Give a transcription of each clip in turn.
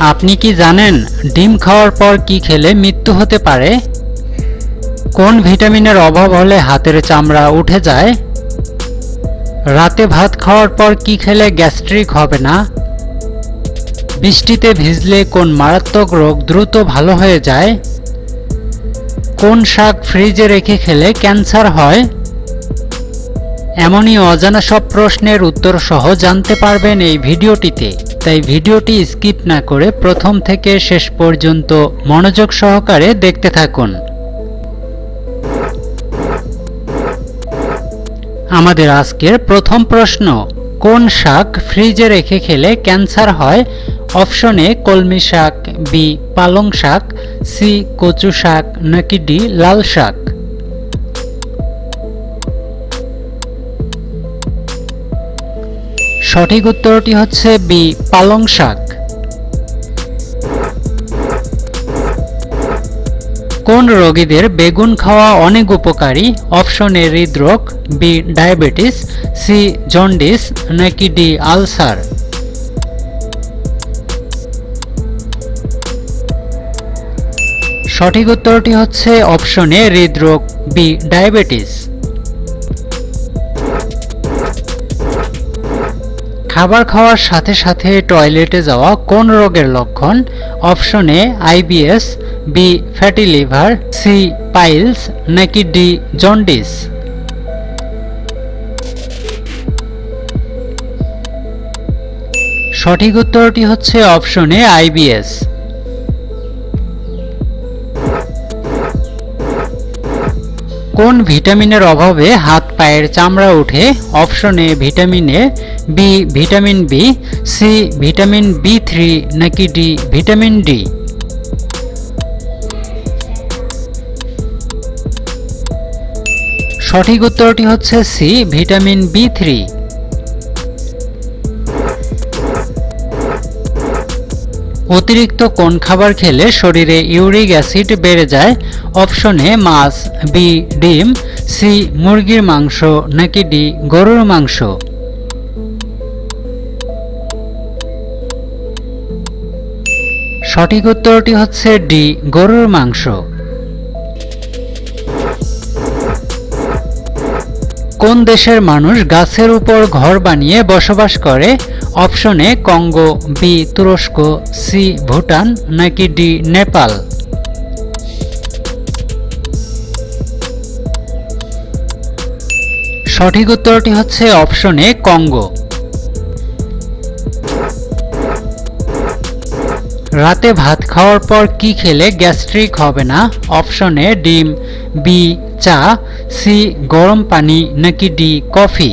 আপনি কি জানেন ডিম খাওয়ার পর কি খেলে মৃত্যু হতে পারে? কোন ভিটামিনের অভাব হলে হাতের চামড়া উঠে যায়? রাতে ভাত খাওয়ার পর কি খেলে গ্যাস্ট্রিক হবে না? বৃষ্টিতে ভিজলে কোন মারাত্মক রোগ দ্রুত ভালো হয়ে যায়? কোন শাক ফ্রিজে রেখে খেলে ক্যান্সার হয়? এমনই অজানা সব প্রশ্নের উত্তর সহ জানতে পারবেন এই ভিডিওটিতে। তাই ভিডিওটি স্কিপ না করে প্রথম থেকে শেষ পর্যন্ত মনোযোগ সহকারে দেখতে থাকুন। আমাদের আজকের প্রথম প্রশ্ন, কোন শাক ফ্রিজে রেখে খেলে ক্যান্সার হয়? অপশন এ, কলমি শাক, বি, পালং শাক, সি, কচু শাক, নাকি ডি, লাল শাক? সঠিক উত্তরটি হচ্ছে বি, পালং শাক। কোন রোগীদের বেগুন খাওয়া অনেক উপকারী? অপশন এ, হৃদরোগ, বি, ডায়াবেটিস, সি, জন্ডিস, নাকি ডি, আলসার। সঠিক উত্তরটি হচ্ছে অপশন এ, হৃদরোগ, বি, ডায়াবেটিস। খাবার খাওয়ার সাথে সাথে টয়লেটে যাওয়া কোন রোগের লক্ষণ? Option A IBS B fatty liver, C, piles, নাকি ডি, জন্ডিস? সঠিক উত্তরটি হচ্ছে অপশন এ আইবিএস কোন ভিটামিনের অভাবে হাত পায়ের চামড়া ওঠে? Option A vitamin A B vitamin B C vitamin B three নাকি ডি ভিটামিন ডি সঠিক উত্তরটি হচ্ছে সি ভিটামিন বি থ্রি অতিরিক্ত কোন খাবার খেলে শরীরে ইউরিক অ্যাসিড বেড়ে যায়। অপশন মাছ, বি, ডিম, সি, মুরগির মাংস, নাকি ডি, গরুর মাংস। সঠিক উত্তরটি হচ্ছে ডি, গরুর মাংস। কোন দেশের মানুষ গাছের উপর ঘর বানিয়ে বসবাস করে? অপশনে কঙ্গো, বি, তুরস্ক, সি, ভুটান, নাকি ডি, নেপাল? সঠিক উত্তরটি হচ্ছে অপশনে কঙ্গো। রাতে ভাত খাওয়ার পর কি খেলে গ্যাস্ট্রিক হবে না? অপশনে ডিম, বি, চা, সি, গরম পানি, নাকি ডি, কফি?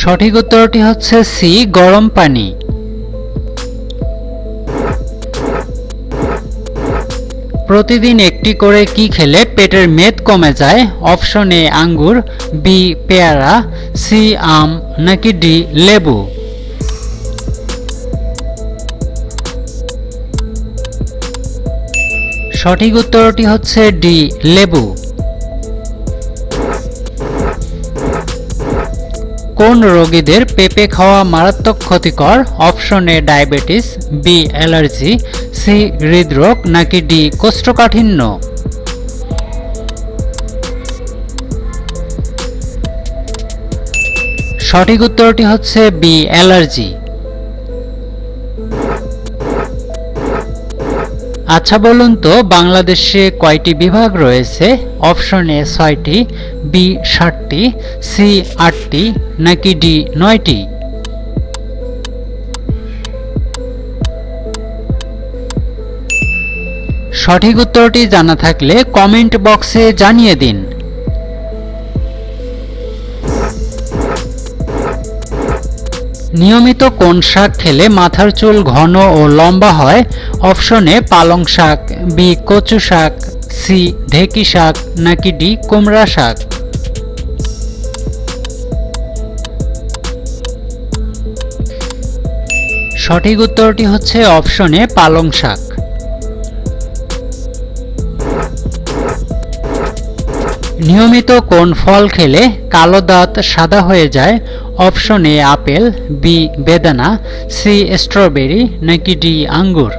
সঠিক উত্তরটি হচ্ছে সি, গরম পানি। প্রতিদিন একটি করে কি খেলে পেটের মেদ কমে যায়? অপশন এ, আঙ্গুর, বি, পেয়ারা, সি, আম, নাকি ডি, লেবু। সঠিক উত্তরটি হচ্ছে ডি, লেবু। কোন রোগীদের পেঁপে খাওয়া মারাত্মক ক্ষতিকর? Option A, diabetes, B, allergy, C, হৃদরোগ, নাকি ডি, কোষ্ঠকাঠিন্য? সঠিক উত্তরটি হচ্ছে বি, অ্যালার্জি। আচ্ছা বলুন তো, বাংলাদেশে কয়টি বিভাগ রয়েছে? অপশন এ ছয়টি, বি ষাটটি সি আটটি, নাকি ডি নয়টি? সঠিক উত্তরটি জানা থাকলে কমেন্ট বক্সে জানিয়ে দিন। নিয়মিত কোন শাক খেলে মাথার চুল ঘন ও লম্বা হয়? অপশনে পালং শাক, বি, কচু শাক, সি, ঢেকি শাক, নাকি ডি, কুমড়া শাক? সঠিক উত্তরটি হচ্ছে অপশনে পালং শাক। নিয়মিত কোন ফল খেলে কালো দাঁত সাদা হয়ে যায়? অপশন এ আপেল, বি বেদানা, সি স্ট্রবেরি, নাকি ডি আঙ্গুর?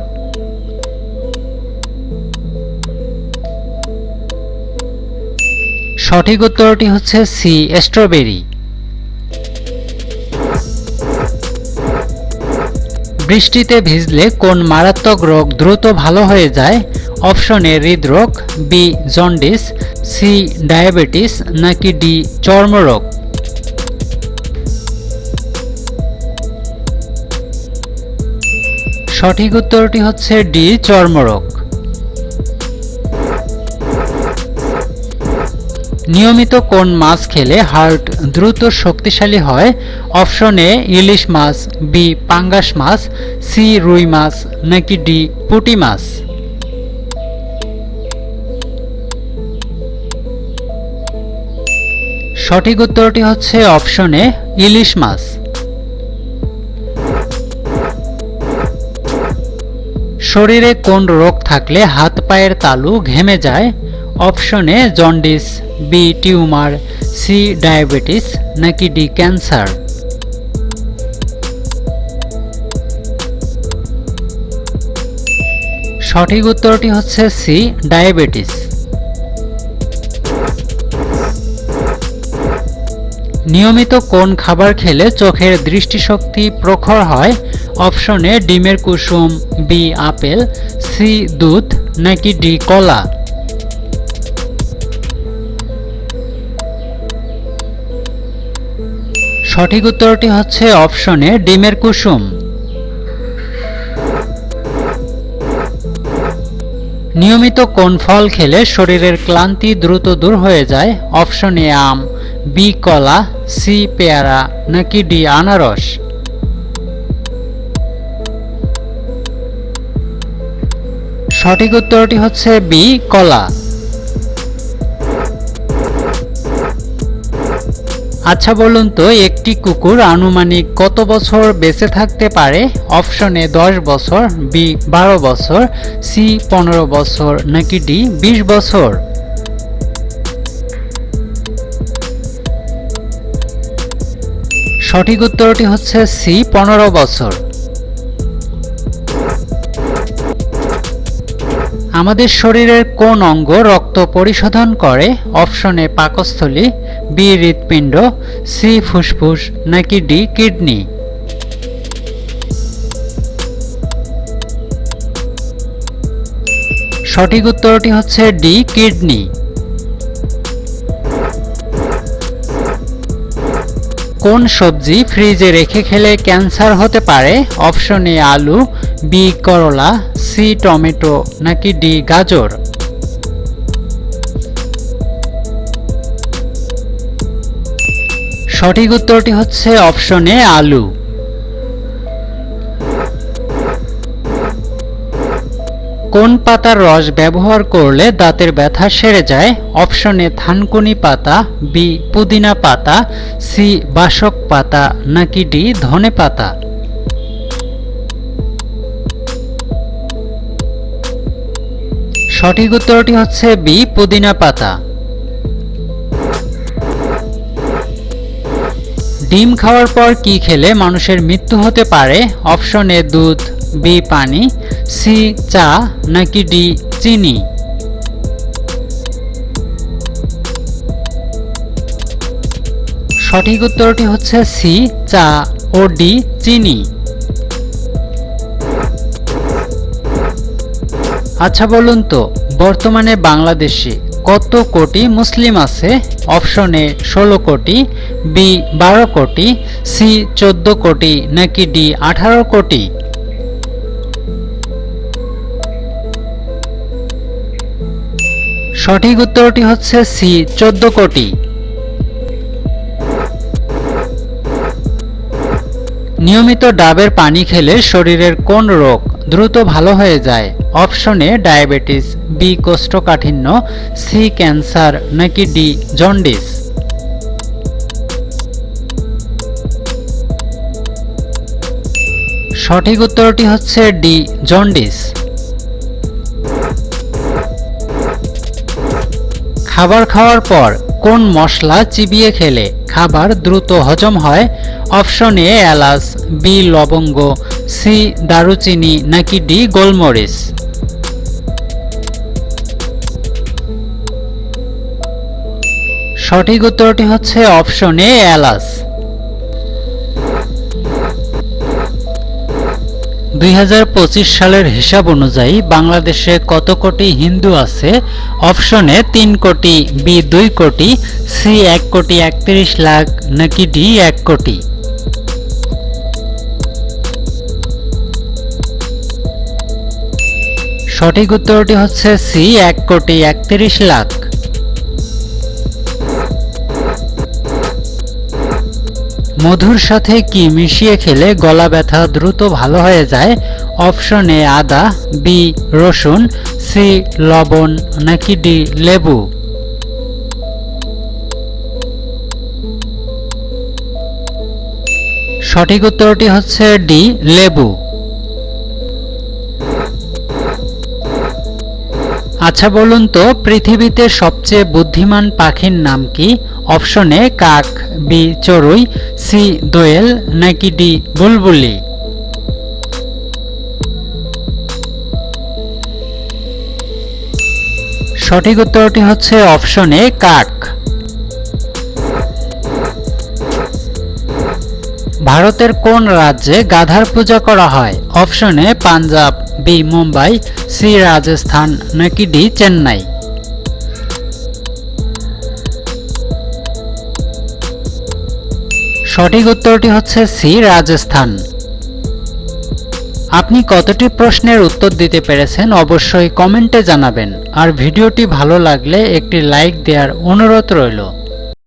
সঠিক উত্তরটি হচ্ছে সি স্ট্রবেরি। বৃষ্টিতে ভিজলে কোন মারাত্মক রোগ দ্রুত ভালো হয়ে যায়? অপশন এ হৃদরোগ, বি জন্ডিস, সি ডায়াবেটিস, নাকি ডি চর্মরোগ? সঠিক উত্তরটি হচ্ছে ডি, চর্মরোগ। নিয়মিত কোন মাছ খেলে হার্ট দ্রুত শক্তিশালী হয়? অপশন এ, ইলিশ মাছ, বি, পাঙ্গাস মাছ, সি, রুই মাছ, নাকি ডি, পুঁটি মাছ? সঠিক উত্তরটি হচ্ছে অপশন এ, ইলিশ মাছ। শরীরে কোন রোগ থাকলে হাত পায়ের তালু ঘেমে যায়? অপশনে jaundice, B, tumour, C, diabetes, নাকি ডি, ক্যান্সার? সঠিক উত্তরটি হচ্ছে সি, ডায়াবেটিস। নিয়মিত কোন খাবার খেলে চোখের দৃষ্টিশক্তি প্রখর হয়? অপশনে ডিমের কুসুম বি আপেল সি দুধ, নাকি ডি কলা? সঠিক উত্তরটি হচ্ছে অপশনে ডিমের কুসুম। নিয়মিত কোন ফল খেলে শরীরের ক্লান্তি দ্রুত দূর হয়ে যায়? অপশন এ আম বি কলা সি পেয়ারা, নাকি ডি আনারস? সঠিক উত্তরটি হচ্ছে বি, কলা। আচ্ছা বলুন তো, একটি কুকুর আনুমানিক কত বছর বেঁচে থাকতে পারে? অপশনে দশ বছর, বি, বারো বছর, সি, পনেরো বছর, নাকি ডি, বিশ বছর? সঠিক উত্তরটি হচ্ছে সি, পনেরো বছর। আমাদের শরীরের কোন অঙ্গ রক্ত পরিশোধন করে? অপশনে পাকস্থলী, বি, হৃৎপিণ্ড, সি, ফুসফুস, নাকি ডি, কিডনি? সঠিক উত্তরটি হচ্ছে ডি, কিডনি। কোন সবজি ফ্রিজে রেখে খেলে ক্যান্সার হতে পারে? অপশন এ, আলু, বি, করলা সি টমেটো নাকি ডি গাজর? সঠিক উত্তরটি হচ্ছে অপশন এ, আলু। কোন পাতার রস ব্যবহার করলে দাঁতের ব্যথা সেরে যায়? অপশনে থানকুনি পাতা, বি, পুদিনা পাতা, সি, বাসক পাতা, নাকি ডি, ধনে পাতা? সঠিক উত্তরটি হচ্ছে বি, পুদিনা পাতা। ডিম খাওয়ার পর কি খেলে মানুষের মৃত্যু হতে পারে? অপশন এ, দুধ, বি, পানি, সি, চা, নাকি ডি, চিনি? সঠিক উত্তরটি হচ্ছে সি, চা ও ডি, চিনি। আচ্ছা বলুন তো, বর্তমানে বাংলাদেশে কত কোটি মুসলিম আছে? অপশন এ ষোলো কোটি, বি বারো কোটি, সি চোদ্দ কোটি, নাকি ডি আঠারো কোটি? সঠিক উত্তরটি হচ্ছে সি চোদ্দ কোটি। নিয়মিত ডাবের পানি খেলে শরীরের কোন রোগ? দ্রুত ভালো হয়ে যায়। অপশনে ডায়াবেটিস বি কোষ্ঠকাঠিন্য সি ক্যান্সার নাকি ডি জন্ডিস সঠিক উত্তরটি হচ্ছে ডি জন্ডিস খাবার খাওয়ার পর কোন মশলা চিবিয়ে খেলে খাবার দ্রুত হজম হয়? অপশন এ এলাচ বি লবঙ্গ সি দারুচিনি নাকি ডি গোলমরিচ? সঠিক উত্তরটি হচ্ছে অপশন এ, এলাচ। দুই সালের হিসাব অনুযায়ী বাংলাদেশে কত কোটি হিন্দু আছে? অপশনে তিন কোটি, বি দুই কোটি, সি এক কোটি একত্রিশ লাখ, নাকি ডি এক কোটি? সঠিক উত্তরটি হচ্ছে সি, এক কোটি একত্রিশ লাখ। মধুর সাথে কি মিশিয়ে খেলে গলা ব্যথা দ্রুত ভালো হয়ে যায়? অপশন এ, আদা, বি, রসুন, সি, লবণ, নাকি ডি, লেবু? সঠিক উত্তরটি হচ্ছে ডি, লেবু। আচ্ছা বলুন তো, পৃথিবীতে সবচেয়ে বুদ্ধিমান পাখির নাম কি? অপশনে কাক, বি, চড়ুই, সি, দোয়েল, নাকি ডি, বুলবুলি? সঠিক উত্তরটি হচ্ছে অপশনে কাক। ভারতের কোন রাজ্যে গাধার পূজা করা হয়? অপশনে পাঞ্জাব, বি, মুম্বাই, সি, রাজস্থান, নাকি ডি, চেন্নাই? সঠিক উত্তরটি হচ্ছে সি, রাজস্থান। আপনি কতটি প্রশ্নের উত্তর দিতে পেরেছেন অবশ্যই কমেন্টে জানাবেন। আর ভিডিওটি ভালো লাগলে একটি লাইক দেওয়ার অনুরোধ রইল।